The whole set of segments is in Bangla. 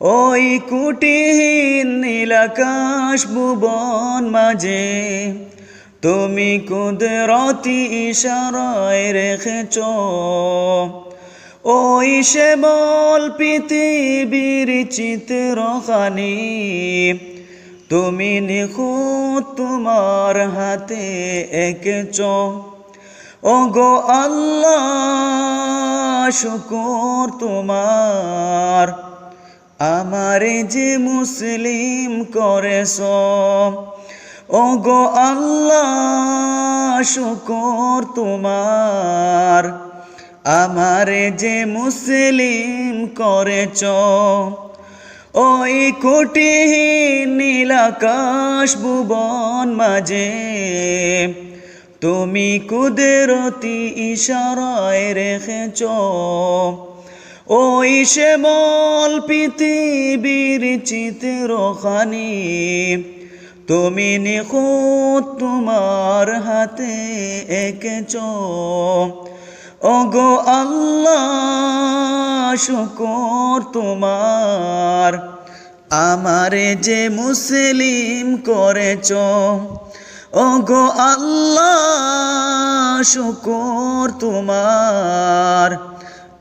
ওই কুটিহীন নীলাকাশ ভুবন মাঝে। তুমি কুদরতি ইশারায় রেখেছ। ওই সে বল পৃথিবীর চিত্রখানি। তুমি নিখুঁত তোমার হাতে এঁকেছ। ও গো আল্লাহ, শুকর তোমার। আমারে যে মুসলিম করেছ। ও গো আল্লাহ, শুকর তোমার। আমারে যে মুসলিম করেছ। ওই কোটি নীলাকাশ ভুবন মাঝে। তুমি কুদরতি ইশারায় রেখেছ। ওই বল পৃথিবীর চিত্রখানি। তুমি নিখুঁত তোমার হাতে এঁকেছ। ও গো আল্লাহ, শুকর তোমার। আমারে যে মুসলিম করেছ। ও গো আল্লাহ, শুকর তোমার।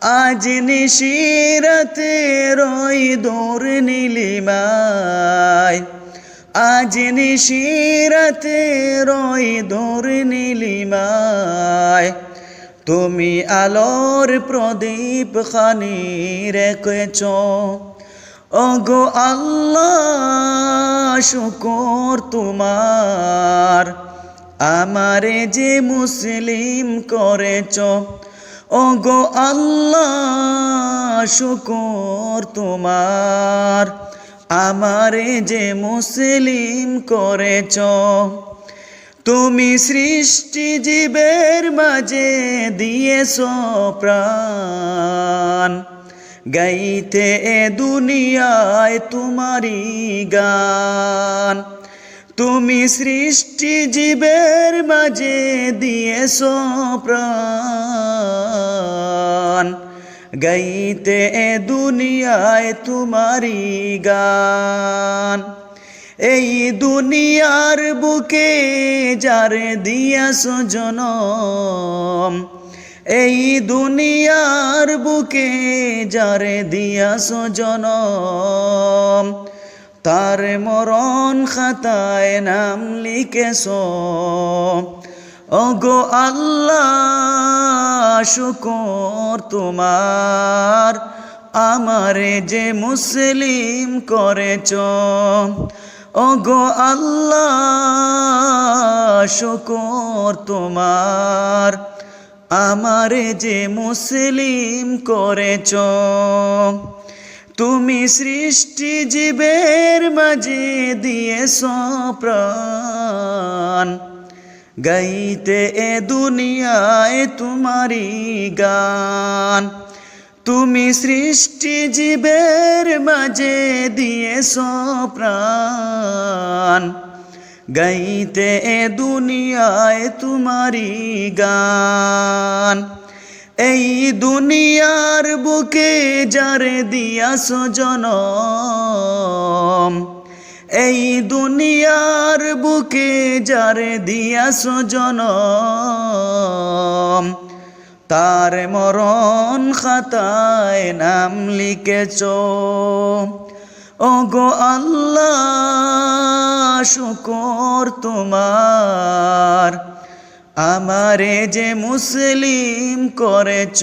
আজ নিশিরাতে রই দৌড় নীলিমায়। আজ নিশিরাতে রই দৌড় নীলিমায়। তুমি আলোর প্রদীপ খানি রেখেছ। ওগো আল্লাহ, শুকর তোমার। আমারে যে মুসলিম করেছ ওগো আল্লাহ, শুকর তোমার। আমারে যে মুসলিম করেছ, তুমি সৃষ্টি জীবের মাঝে দিয়েছ প্রাণ। গাইতে এ দুনিয়ায় তোমারি গান। তুমি সৃষ্টি জীবের মাঝে দিয়েছ প্রাণ। গাইতে এ দুনিয়ায় তোমারি গান। এই দুনিয়ার বুকে যারে দিয়াছ জনম, এই দুনিয়ার বুকে যারে দিয়াছ জনম। তার মরণ খাতায় নাম লিখেছ, ওগো আল্লাহ শুকর তোমার, আমারে যে মুসলিম করেছ। ওগো আল্লাহ, শুকর তোমার, আমারে যে মুসলিম করেছ। তুমি সৃষ্টি জীবের মাঝে দিয়েছ প্রাণ। গাইতে এ দুনিয়ায় তোমারি গান। তুমি সৃষ্টি জীবের মাঝে দিয়েছ প্রাণ। গাইতে এ দুনিয়ায় তোমারি গান। এই দুনিয়ার বুকে যারে দিয়াছ জনম এই দুনিয়ার বুকে যারে দিয়াছ জনম, তার মরণ খাতায় নাম লিখেছ। ও গো আল্লাহ, শুকর তোমার, আমারে যে মুসলিম করেছ।